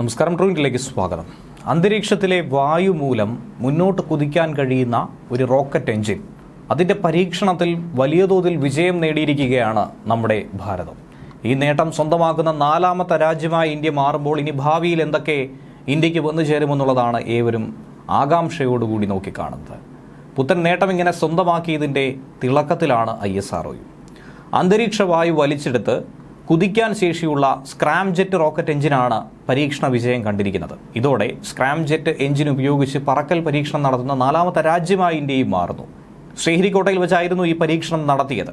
നമസ്കാരം ട്രൂയിന്റിലേക്ക് സ്വാഗതം. അന്തരീക്ഷത്തിലെ വായു മൂലം മുന്നോട്ട് കുതിക്കാൻ കഴിയുന്ന ഒരു റോക്കറ്റ് എഞ്ചിൻ. അതിന്റെ പരീക്ഷണത്തിൽ വലിയ തോതിൽ വിജയം നേടിയിരിക്കുകയാണ് നമ്മുടെ ഭാരതം. ഈ നേട്ടം സ്വന്തമാക്കുന്ന നാലാമത്തെ രാജ്യമായി ഇന്ത്യ മാറുമ്പോൾ ഇനി ഭാവിയിൽ എന്തൊക്കെ ഇന്ത്യയ്ക്ക് വന്നു ചേരുമെന്നുള്ളതാണ് ഏവരും ആകാംക്ഷയോടുകൂടി നോക്കിക്കാണുന്നത്. പുത്തൻ നേട്ടം ഇങ്ങനെ സ്വന്തമാക്കിയതിന്റെ തിളക്കത്തിലാണ് ഐ എസ് ആർ അന്തരീക്ഷ വായു വലിച്ചെടുത്ത് കുതിക്കാൻ ശേഷിയുള്ള സ്ക്രാം ജെറ്റ് റോക്കറ്റ് എഞ്ചിനാണ് പരീക്ഷണ വിജയം കണ്ടിരിക്കുന്നത്. ഇതോടെ സ്ക്രാം ജെറ്റ് എഞ്ചിൻ ഉപയോഗിച്ച് പറക്കൽ പരീക്ഷണം നടത്തുന്ന നാലാമത്തെ രാജ്യമായി ഇന്ത്യയും മാറുന്നു. ശ്രീഹരിക്കോട്ടയിൽ വെച്ചായിരുന്നു ഈ പരീക്ഷണം നടത്തിയത്.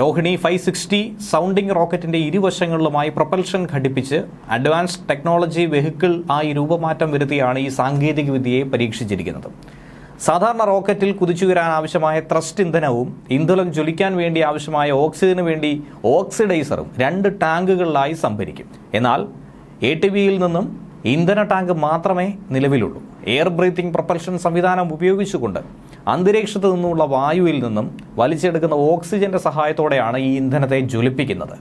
രോഹിണി ഫൈവ് സിക്സ്റ്റി സൗണ്ടിംഗ് റോക്കറ്റിന്റെ ഇരുവശങ്ങളിലുമായി പ്രൊപ്പൽഷൻ ഘടിപ്പിച്ച് അഡ്വാൻസ്ഡ് ടെക്നോളജി വെഹിക്കിൾ ആയി രൂപമാറ്റം വരുത്തിയാണ് ഈ സാങ്കേതികവിദ്യയെ പരീക്ഷിച്ചിരിക്കുന്നത്. സാധാരണ റോക്കറ്റിൽ കുതിച്ചുയരാൻ ആവശ്യമായ ത്രസ്റ്റ് ഇന്ധനവും ഇന്ധനം ജ്വലിക്കാൻ വേണ്ടി ആവശ്യമായ ഓക്സിജന് വേണ്ടി ഓക്സിഡൈസറും രണ്ട് ടാങ്കുകളിലായി സംഭരിക്കും. എന്നാൽ എ ടി വിയിൽ നിന്നും ഇന്ധന ടാങ്ക് മാത്രമേ നിലവിലുള്ളൂ. എയർ ബ്രീത്തിംഗ് പ്രൊപ്പൽഷൻ സംവിധാനം ഉപയോഗിച്ചുകൊണ്ട് അന്തരീക്ഷത്തു നിന്നുള്ള വായുവിൽ നിന്നും വലിച്ചെടുക്കുന്ന ഓക്സിജന്റെ സഹായത്തോടെയാണ് ഈ ഇന്ധനത്തെ ജ്വലിപ്പിക്കുന്നത്.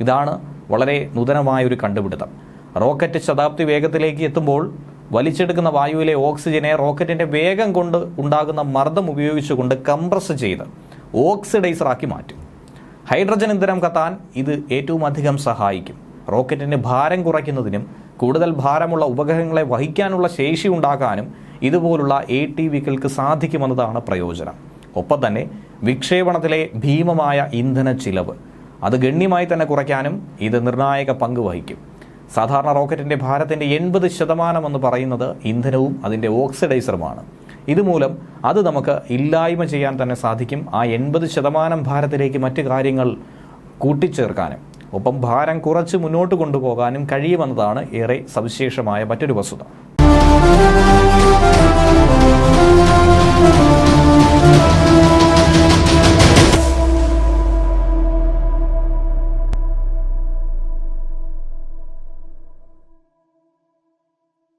ഇതാണ് വളരെ നൂതനമായ ഒരു കണ്ടുപിടുത്തം. റോക്കറ്റ് ശതാബ്ദി വേഗത്തിലേക്ക് എത്തുമ്പോൾ വലിച്ചെടുക്കുന്ന വായുവിലെ ഓക്സിജനെ റോക്കറ്റിന്റെ വേഗം കൊണ്ട് ഉണ്ടാകുന്ന മർദ്ദം ഉപയോഗിച്ചുകൊണ്ട് കംപ്രസ് ചെയ്ത് ഓക്സിഡൈസറാക്കി മാറ്റും. ഹൈഡ്രജൻ ഇന്ധനം കത്താൻ ഇത് ഏറ്റവും അധികം സഹായിക്കും. റോക്കറ്റിന്റെ ഭാരം കുറയ്ക്കുന്നതിനും കൂടുതൽ ഭാരമുള്ള ഉപഗ്രഹങ്ങളെ വഹിക്കാനുള്ള ശേഷി ഉണ്ടാക്കാനും ഇതുപോലുള്ള എ ടി വികൾക്ക് സാധിക്കുമെന്നതാണ് പ്രയോജനം. ഒപ്പം തന്നെ വിക്ഷേപണത്തിലെ ഭീമമായ ഇന്ധന ചിലവ് അത് ഗണ്യമായി തന്നെ കുറയ്ക്കാനും ഇത് നിർണായക പങ്ക് വഹിക്കും. സാധാരണ റോക്കറ്റിന്റെ ഭാരത്തിന്റെ എൺപത് ശതമാനം എന്ന് പറയുന്നത് ഇന്ധനവും അതിന്റെ ഓക്സിഡൈസറുമാണ്. ഇതുമൂലം അത് നമുക്ക് ഇല്ലായ്മ ചെയ്യാൻ തന്നെ സാധിക്കും ആ എൺപത് ശതമാനം ഭാരത്തിലേക്ക് മറ്റു കാര്യങ്ങൾ കൂട്ടിച്ചേർക്കാനും. ഒപ്പം ഭാരം കുറച്ച് മുന്നോട്ട് കൊണ്ടുപോകാനും കഴിയുമെന്നതാണ് ഏറെ സവിശേഷമായ മറ്റൊരു വസ്തുത.